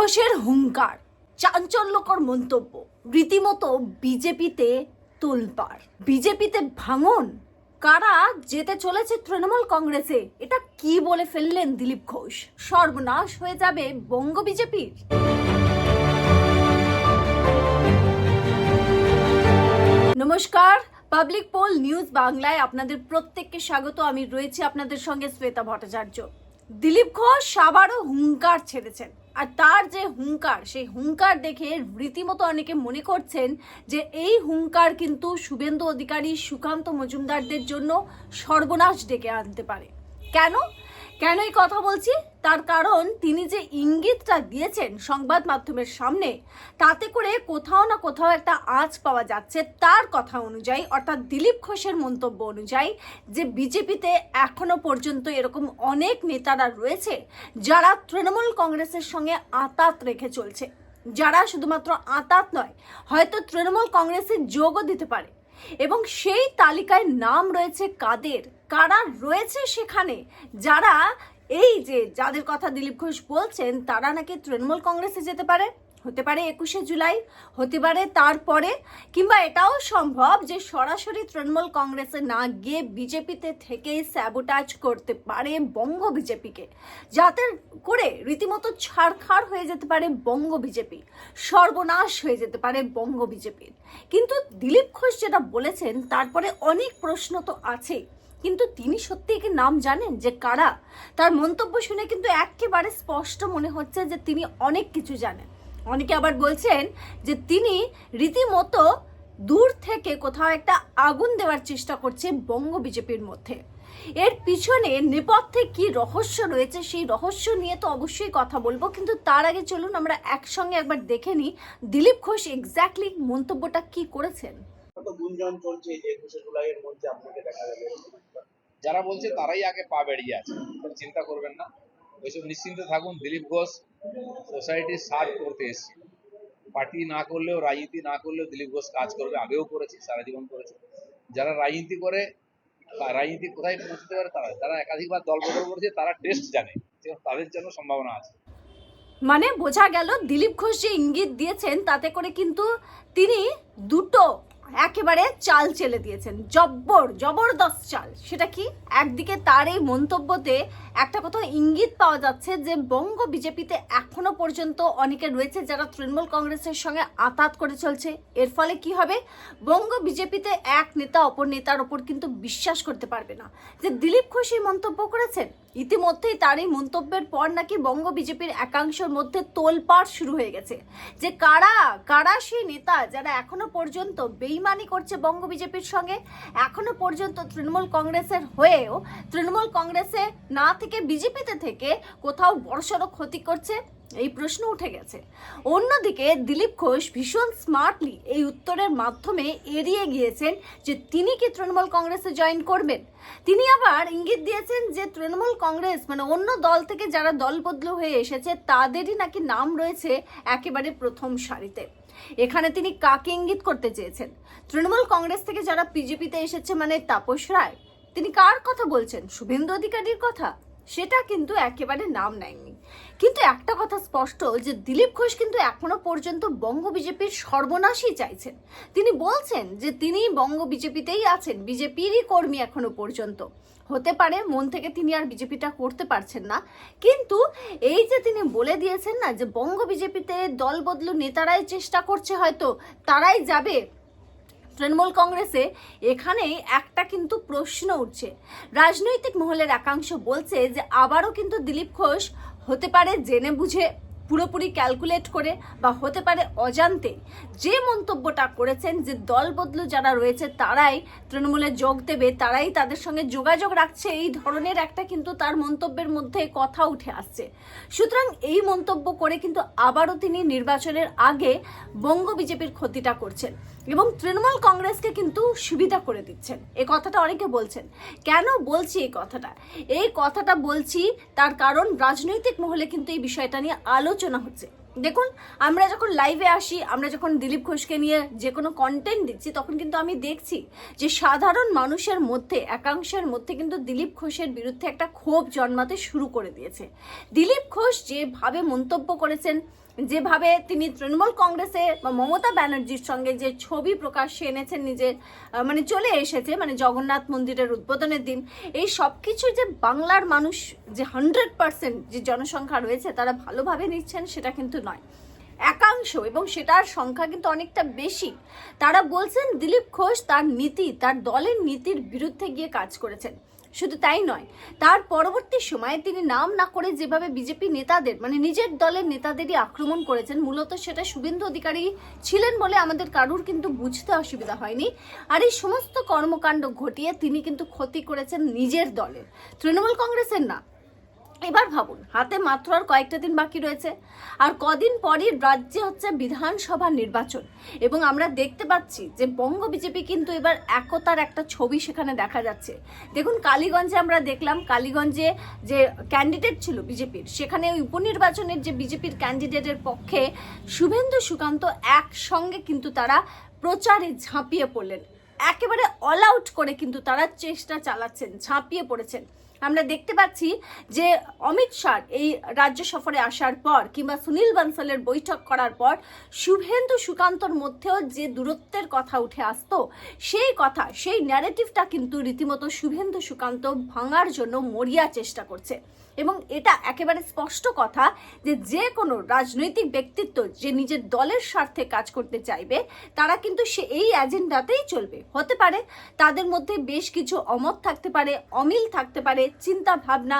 ঘোষের হুঙ্কার, চাঞ্চল্যকর মন্তব্য, রীতিমতো বিজেপিতে তোলপাড় বিজেপিতে ভাঙন? কারা যেতে চলেছে তৃণমূল কংগ্রেসে? এটা কি বলে ফেললেন দিলীপ ঘোষ? সর্বনাশ হয়ে যাবে বঙ্গ বিজেপির? নমস্কার, পাবলিক পোল নিউজ বাংলায় আপনাদের প্রত্যেককে স্বাগত। আমি রয়েছি আপনাদের সঙ্গে শ্বেতা ভট্টাচার্য। দিলীপ ঘোষ আবারও হুঙ্কার ছেড়েছেন। আর তার যে হুঙ্কার, সেই হুঙ্কার দেখে রীতিমতো অনেকে মনে করছেন যে এই হুঙ্কার কিন্তু শুভেন্দু অধিকারী সুকান্ত মজুমদারদের জন্য সর্বনাশ ডেকে আনতে পারে। কেন? কেন এই কথা বলছি? তার কারণ তিনি যে ইঙ্গিতটা দিয়েছেন সংবাদ মাধ্যমের সামনে, তাতে করে কোথাও না কোথাও একটা আঁচ পাওয়া যাচ্ছে তার কথা অনুযায়ী, অর্থাৎ দিলীপ ঘোষের মন্তব্য অনুযায়ী যে বিজেপিতে এখনও পর্যন্ত এরকম অনেক নেতারা রয়েছে, যারা তৃণমূল কংগ্রেসের সঙ্গে আতাত রেখে চলছে। যারা শুধুমাত্র আতাত নয়, হয়তো তৃণমূল কংগ্রেসে যোগও দিতে পারে। এবং সেই তালিকায় নাম রয়েছে কাদের, কারা রয়েছে সেখানে, যারা এই যে যাদের কথা দিলীপ ঘোষ বলছেন, তারা নাকি তৃণমূল কংগ্রেসে যেতে পারে? হতে পারে একুশে জুলাই, হতে পারে তারপরে, কিংবা এটাও সম্ভব যে সরাসরি তৃণমূল কংগ্রেসে না গিয়ে বিজেপিতে থেকেই স্যাবোটাজ করতে পারে বঙ্গ বিজেপিকে। যাতে করে রীতিমতো ছাড়খাড় হয়ে যেতে পারে বঙ্গ বিজেপি, সর্বনাশ হয়ে যেতে পারে বঙ্গ বিজেপির কিন্তু দিলীপ ঘোষ যেটা বলেছেন, তারপরে অনেক প্রশ্ন তো আছে কিন্তু তিনি সত্যি কি নাম জানেন যে কারা? তার মন্তব্য শুনে কিন্তু একেবারে স্পষ্ট মনে হচ্ছে যে তিনি অনেক কিছু জানেন। অনেকে আবার বলছেন যে তিনি রীতিমতো দূর থেকে কোথাও একটা আগুন দেওয়ার চেষ্টা করছে বঙ্গ বিজেপির মধ্যে। এর পিছনে নেপথ্যে কি রহস্য রয়েছে সেই রহস্য নিয়ে তো অবশ্যই কথা বলব, কিন্তু তার আগে চলুন আমরা একসঙ্গে একবার দেখে নিই দিলীপ ঘোষ এক্স্যাক্টলি মন্তব্যটা কি করেছেন। গুঞ্জন চলছে যে একুশে জুলাইয়ের মধ্যে আপনাকে দেখা যাবে। যারা বলছে তারাই আগে পা বেরিয়ে আছে চিন্তা করবেন না। ওইসব নিশ্চিন্তে থাকুন, দিলীপ ঘোষ সোসাইটির সার্ভ করতে এসছে। পার্টি না করলেও, রাজনীতি না করলেও দিলীপ ঘোষ কাজ করবে, আগেও করেছে, সারা জীবন করেছে। যারা রাজনীতি করে রাজনীতি কোথায় পৌঁছতে পারে তারা যারা একাধিকবার দল বদল করেছে, তারা টেস্ট জানে তাদের জন্য সম্ভাবনা আছে। মানে বোঝা গেল দিলীপ ঘোষ যে ইঙ্গিত দিয়েছেন, তাতে করে কিন্তু তিনি দুটো একেবারে চাল চেলে দিয়েছেন। জব্বর, জবরদস্ত চাল, সেটা কি? একদিকে তার এই মন্তব্যতে একটা কথা ইঙ্গিত পাওয়া যাচ্ছে যে বঙ্গ বিজেপিতে এখনও পর্যন্ত অনেকে রয়েছে যারা তৃণমূল কংগ্রেসের সঙ্গে আতাত করে চলছে। এর ফলে কি হবে? বঙ্গ বিজেপিতে এক নেতা, অপর নেতার ওপর কিন্তু বিশ্বাস করতে পারবে না। যে দিলীপ ঘোষ এই মন্তব্য করেছেন, ইতিমধ্যেই তার এই মন্তব্যের পর নাকি বঙ্গ বিজেপির একাংশের মধ্যে তোলপাড় শুরু হয়ে গেছে। যে কারা কারা সেই নেতা যারা এখনও পর্যন্ত বেইমানি করছে বঙ্গ বিজেপির সঙ্গে, এখনও পর্যন্ত তৃণমূল কংগ্রেসের হয়েও তৃণমূল কংগ্রেসে না থেকে বিজেপিতে থেকে কোথাও বড়সড় ক্ষতি করছে, এই প্রশ্ন উঠে গেছে। অন্যদিকে দিলীপ ঘোষ ভীষণ স্মার্টলি এই উত্তরের মাধ্যমে এড়িয়ে গিয়েছেন যে তিনি কি তৃণমূল কংগ্রেসে জয়েন করবেন। তিনি আবার ইঙ্গিত দিয়েছেন যে তৃণমূল কংগ্রেস মানে অন্য দল থেকে যারা দল বদলু হয়ে এসেছে, তাদেরই নাকি নাম রয়েছে একেবারে প্রথম সারিতে। এখানে তিনি কাকে ইঙ্গিত করতে চেয়েছেন? তৃণমূল কংগ্রেস থেকে যারা বিজেপিতে এসেছে মানে তাপস রায়? তিনি কার কথা বলছেন? শুভেন্দু অধিকারীর কথা? সেটা কিন্তু একেবারে নাম নেয়নি। কিন্তু একটা কথা স্পষ্ট, যে দিলীপ ঘোষ কিন্তু এখনও পর্যন্ত বঙ্গ বিজেপির সর্বনাশই চাইছেন। তিনি বলছেন যে তিনি বঙ্গ বিজেপিতেই আছেন, বিজেপিরই কর্মী এখনও পর্যন্ত। হতে পারে মন থেকে তিনি আর বিজেপিটা করতে পারছেন না, কিন্তু এই যে তিনি বলে দিয়েছেন না যে বঙ্গ বিজেপিতে দল বদলু নেতারাই চেষ্টা করছে হয়তো, তারাই যাবে। তৃণমূল কংগ্রেসে এখানেই একটা কিন্তু প্রশ্ন উঠছে। রাজনৈতিক মহলের একাংশ বলছে যে আবারও কিন্তু দিলীপ ঘোষ হতে পারে জেনে বুঝে পুরোপুরি ক্যালকুলেট করে বা হতে পারে অজান্তে যে মন্তব্যটা করেছেন, যে দল বদলু যারা রয়েছে তারাই তৃণমূলে যোগ দেবে, তারাই তাদের সঙ্গে যোগাযোগ রাখছে। এই ধরনের একটা কিন্তু তার মন্তব্যের মধ্যে কথা উঠে আসছে। সুতরাং এই মন্তব্য করে কিন্তু আবারও তিনি নির্বাচনের আগে বঙ্গ বিজেপির ক্ষতিটা করছেন এবং তৃণমূল কংগ্রেসকে কিন্তু সুবিধা করে দিচ্ছেন। এ কথাটা অনেকে বলছেন। কেন বলছি এই কথাটা? এই কথাটা বলছি তার কারণ রাজনৈতিক মহলে কিন্তু এই বিষয়টা নিয়ে আলোচনা হচ্ছে। দেখুন, আমরা যখন লাইভে আসি, আমরা যখন দিলীপ ঘোষকে নিয়ে যে কোনো কন্টেন্ট দিচ্ছি, তখন কিন্তু আমি দেখছি যে সাধারণ মানুষের মধ্যে, একাংশের মধ্যে কিন্তু দিলীপ ঘোষের বিরুদ্ধে একটা ক্ষোভ জন্মাতে শুরু করে দিয়েছে। দিলীপ ঘোষ যেভাবে মন্তব্য করেছেন যেভাবে তিনি তৃণমূল কংগ্রেসে বা মমতা ব্যানার্জির সঙ্গে যে ছবি প্রকাশ্যে এনেছেন নিজের মানে চলে এসেছে মানে জগন্নাথ মন্দিরের উদ্বোধনের দিন, এই সব কিছু যে বাংলার মানুষ যে হান্ড্রেড পার্সেন্ট যে জনসংখ্যা রয়েছে, তারা ভালোভাবে নিচ্ছেন, সেটা কিন্তু নয়। একাংশ, এবং সেটার সংখ্যা কিন্তু অনেকটা বেশি। তারা বলছেন, দিলীপ ঘোষ তার নীতি, তার দলের নীতির বিরুদ্ধে গিয়ে কাজ করেছেন। শুধু তাই নয়, তার পরবর্তী সময়ে তিনি নাম না করে যেভাবে বিজেপি নেতাদের মানে নিজের দলের নেতাদেরই আক্রমণ করেছেন, মূলত সেটা শুভেন্দু অধিকারী ছিলেন বলে আমাদের কারুর কিন্তু বুঝতে অসুবিধা হয়নি। আর এই সমস্ত কর্মকাণ্ড ঘটিয়ে তিনি কিন্তু ক্ষতি করেছেন নিজের দলের তৃণমূল কংগ্রেসের না। এবার ভাবুন, হাতে মাত্র আর কয়েকটা দিন বাকি রয়েছে। আর কদিন পরই রাজ্যে হচ্ছে বিধানসভা নির্বাচন। এবং আমরা দেখতে পাচ্ছি যে বঙ্গ বিজেপি কিন্তু এবার একতার একটা ছবি সেখানে দেখা যাচ্ছে। দেখুন, কালীগঞ্জে আমরা দেখলাম, কালীগঞ্জে যে ক্যান্ডিডেট ছিল বিজেপির, সেখানে ওই উপনির্বাচনের যে বিজেপির ক্যান্ডিডেটের পক্ষে শুভেন্দু সুকান্ত একসঙ্গে কিন্তু তারা প্রচারে ঝাঁপিয়ে পড়লেন। একেবারে অল আউট করে কিন্তু তারা চেষ্টা চালাচ্ছেন, ঝাঁপিয়ে পড়েছেন। আমরা দেখতে পাচ্ছি যে অমিত শাহ এই রাজ্য সফরে আসার পর কিংবা সুনীল বানসালের বৈঠক করার পর শুভেন্দু সুকান্তর মধ্যেও যে দূরত্বের কথা উঠে আসতো, সেই কথা, সেই ন্যারেটিভটা কিন্তু রীতিমতো শুভেন্দু সুকান্ত ভাঙার জন্য মরিয়া চেষ্টা করছে। এবং এটা একেবারে স্পষ্ট কথা যে যে কোনো রাজনৈতিক ব্যক্তিত্ব যে নিজের দলের স্বার্থে কাজ করতে চাইবে, তারা কিন্তু সে এই এজেন্ডাতেই চলবে। হতে পারে তাদের মধ্যে বেশ কিছু অমত থাকতে পারে, অমিল থাকতে পারে চিন্তা ভাবনা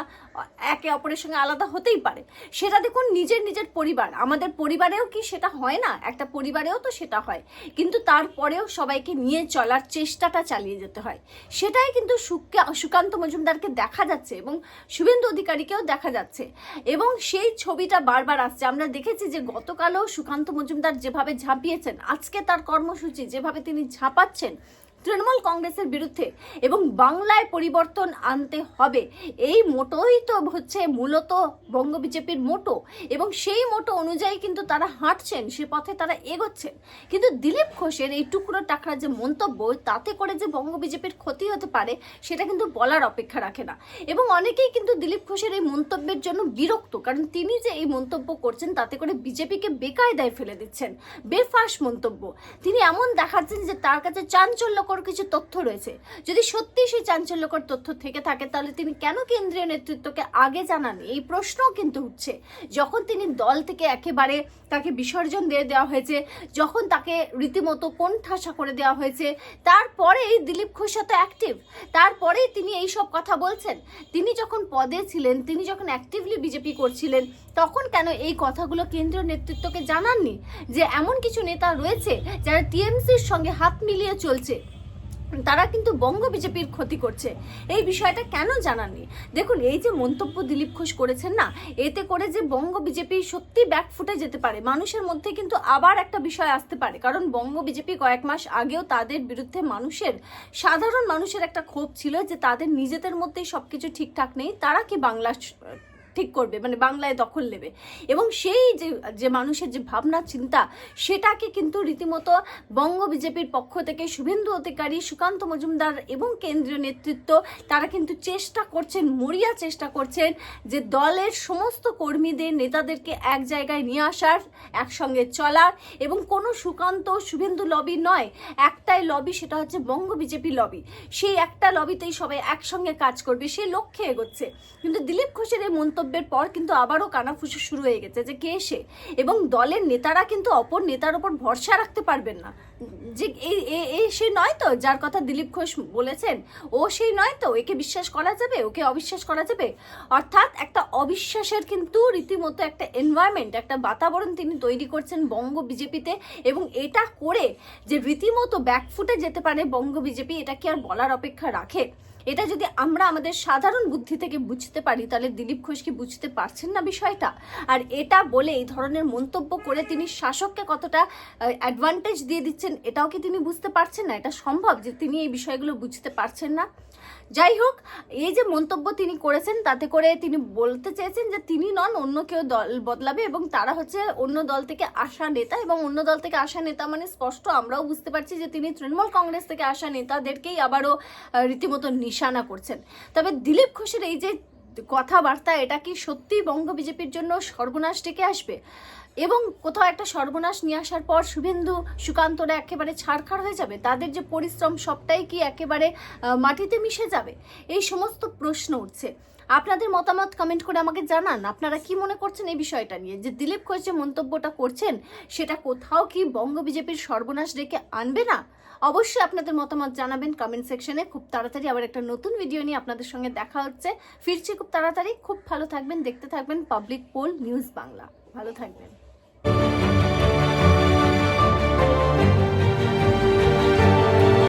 একে অপরের সঙ্গে আলাদা হতেই পারে। সেটা দেখুন নিজের নিজের পরিবার। আমাদের পরিবারেও কি সেটা হয় না? একটা পরিবারেও তো সেটা হয়। কিন্তু তারপরেও সবাইকে নিয়ে চলার চেষ্টাটা চালিয়ে যেতে হয়। সেটাই কিন্তু সুকা- সুকান্ত মজুমদারকে দেখা যাচ্ছে এবং শুভেন্দু অধিকারীকেও দেখা যাচ্ছে। এবং সেই ছবিটা বারবার আসছে। আমরা দেখেছি যে গতকালও সুকান্ত মজুমদার যেভাবে ঝাঁপিয়েছেন, আজকে তার কর্মসূচি যেভাবে তিনি ঝাঁপাচ্ছেন তৃণমূল কংগ্রেসের বিরুদ্ধে এবং বাংলায় পরিবর্তন আনতে হবে। এই মোটোই তো হচ্ছে মূলত বঙ্গ বিজেপির মোটো এবং সেই মোটো অনুযায়ী কিন্তু তারা হাঁটছেন, সে পথে তারা এগোচ্ছেন। কিন্তু দিলীপ ঘোষের এই টুকরো টাকরা যে মন্তব্য, তাতে করে যে বঙ্গ বিজেপির ক্ষতি হতে পারে, সেটা কিন্তু বলার অপেক্ষা রাখে না। এবং অনেকেই কিন্তু দিলীপ ঘোষের এই মন্তব্যের জন্য বিরক্ত, কারণ তিনি যে এই মন্তব্য করছেন, তাতে করে বিজেপিকে বেকায়দায় ফেলে দিচ্ছেন। বেফাস মন্তব্য। তিনি এমন দেখাচ্ছেন যে তার কাছে চাঞ্চল্যকর কিছু তথ্য রয়েছে। যদি সত্যি সেই চাঞ্চল্যকর তথ্য থেকে থাকে, তাহলে তিনি কেন কেন্দ্রীয় নেতৃত্বকে আগে জানান এই প্রশ্নও কিন্তু উঠছে। যখন তিনি দল থেকে একেবারে তাকে বিসর্জন দিয়ে দেওয়া হয়েছে, যখন তাকে রীতিমতো কোণঠাসা করে দেওয়া হয়েছে, তারপরেই দিলীপ ঘোষ এত অ্যাক্টিভ তারপরেই তিনি এই সব কথা বলছেন। তিনি যখন পদে ছিলেন, তিনি যখন অ্যাক্টিভলি বিজেপি করছিলেন, তখন কেন এই কথাগুলো কেন্দ্রীয় নেতৃত্বকে জানাননি? যে এমন কিছু নেতা রয়েছে, যারা টিএমসির সঙ্গে হাত মিলিয়ে চলছে। তারা কিন্তু বঙ্গ বিজেপির ক্ষতি করছে। এই বিষয়টা কেন জানাননি? দেখুন, এই যে মন্তব্য দিলীপ ঘোষ করেছেন না, এতে করে যে বঙ্গ বিজেপি সত্যি ব্যাকফুটে যেতে পারে, মানুষের মধ্যে কিন্তু আবার একটা বিষয় আসতে পারে। কারণ বঙ্গ বিজেপি কয়েক মাস আগেও তাদের বিরুদ্ধে মানুষের, সাধারণ মানুষের একটা ক্ষোভ ছিল যে তাদের নিজেদের মধ্যেই সবকিছু ঠিকঠাক নেই, তারা কি বাংলা ঠিক করবে মানে বাংলায় দখল নেবে। এবং সেই যে যে মানুষের যে ভাবনা, চিন্তা, সেটাকে কিন্তু রীতিমতো বঙ্গ বিজেপির পক্ষ থেকে শুভেন্দু অধিকারী, সুকান্ত মজুমদার এবং কেন্দ্রীয় নেতৃত্ব, তারা কিন্তু চেষ্টা করছেন, মরিয়া চেষ্টা করছেন যে দলের সমস্ত কর্মীদের, নেতাদেরকে এক জায়গায় নিয়ে আসার, একসঙ্গে চলার এবং কোনো সুকান্ত, শুভেন্দু লবি নয়, একটাই লবি সেটা হচ্ছে বঙ্গ বিজেপি লবি। সেই একটা লবিতেই সবাই একসঙ্গে কাজ করবে সেই লক্ষ্যে এগোচ্ছে। কিন্তু দিলীপ ঘোষের এই মন্তব্যের পর কিন্তু আবারও কানাফুসি শুরু হয়ে গেছে যে কে সে? এবং দলের নেতারা কিন্তু অপর নেতার ওপর ভরসা রাখতে পারবেন না। যে এই সে নয় তো, যার কথা দিলীপ ঘোষ বলেছেন, ও সেই নয় তো, একে বিশ্বাস করা যাবে, ওকে অবিশ্বাস করা যাবে। অর্থাৎ একটা অবিশ্বাসের কিন্তু রীতিমতো একটা এনভায়রনমেন্ট একটা বাতাবরণ তিনি তৈরি করছেন বঙ্গ বিজেপিতে এবং এটা করে যে রীতিমতো ব্যাকফুটে যেতে পারে বঙ্গ বিজেপি, এটা কি আর বলার অপেক্ষা রাখে? এটা যদি আমরা আমাদের সাধারণ বুদ্ধি থেকে বুঝতে পারি, তাহলে দিলীপ ঘোষ কি বুঝতে পারছেন না বিষয়টা? আর এটা বলে এই ধরনের মন্তব্য করে তিনি শাসককে কতটা অ্যাডভান্টেজ দিয়ে দিচ্ছেন এটাও কি তিনি বুঝতে পারছেন না? এটা সম্ভব যে তিনি এই বিষয়গুলো বুঝতে পারছেন না? যাই হোক, এই যে মন্তব্য তিনি করেছেন, তাতে করে তিনি বলতে চেয়েছেন যে তিনি নন, অন্য কেউ দল বদলাবে এবং তারা হচ্ছে অন্য দল থেকে আসা নেতা এবং অন্য দল থেকে আসা নেতা মানে স্পষ্ট আমরাও বুঝতে পারছি যে তিনি তৃণমূল কংগ্রেস থেকে আসা নেতাদেরকেই আবারও রীতিমতো নিশানা করছেন। তবে দিলীপ ঘোষের এই যে কথাবার্তা, এটা কি সত্যি বঙ্গ বিজেপির জন্য সর্বনাশ ডেকে আসবে? এবং কোথাও একটা সর্বনাশ নিয়ে আসার পর শুভেন্দু সুকান্তরা একেবারে ছাড়খাড় হয়ে যাবে? তাদের যে পরিশ্রম সবটাই কি একেবারে মাটিতে মিশে যাবে? এই সমস্ত প্রশ্ন উঠছে। আপনাদের মতামত কমেন্ট করে আমাকে জানান। আপনারা কি মনে করছেন এই বিষয়টা নিয়ে? যে দিলীপ ঘোষ যে মন্তব্যটা করছেন, সেটা কোথাও কি বঙ্গ বিজেপির সর্বনাশ ডেকে আনবে না? অবশ্যই আপনাদের মতামত জানাবেন কমেন্ট সেকশনে খুব তাড়াতাড়ি আবার একটা নতুন ভিডিও নিয়ে আপনাদের সঙ্গে দেখা হচ্ছে। ফিরছি খুব তাড়াতাড়ি। খুব ভালো থাকবেন, দেখতে থাকবেন পাবলিক পোল নিউজ বাংলা ভালো থাকবেন।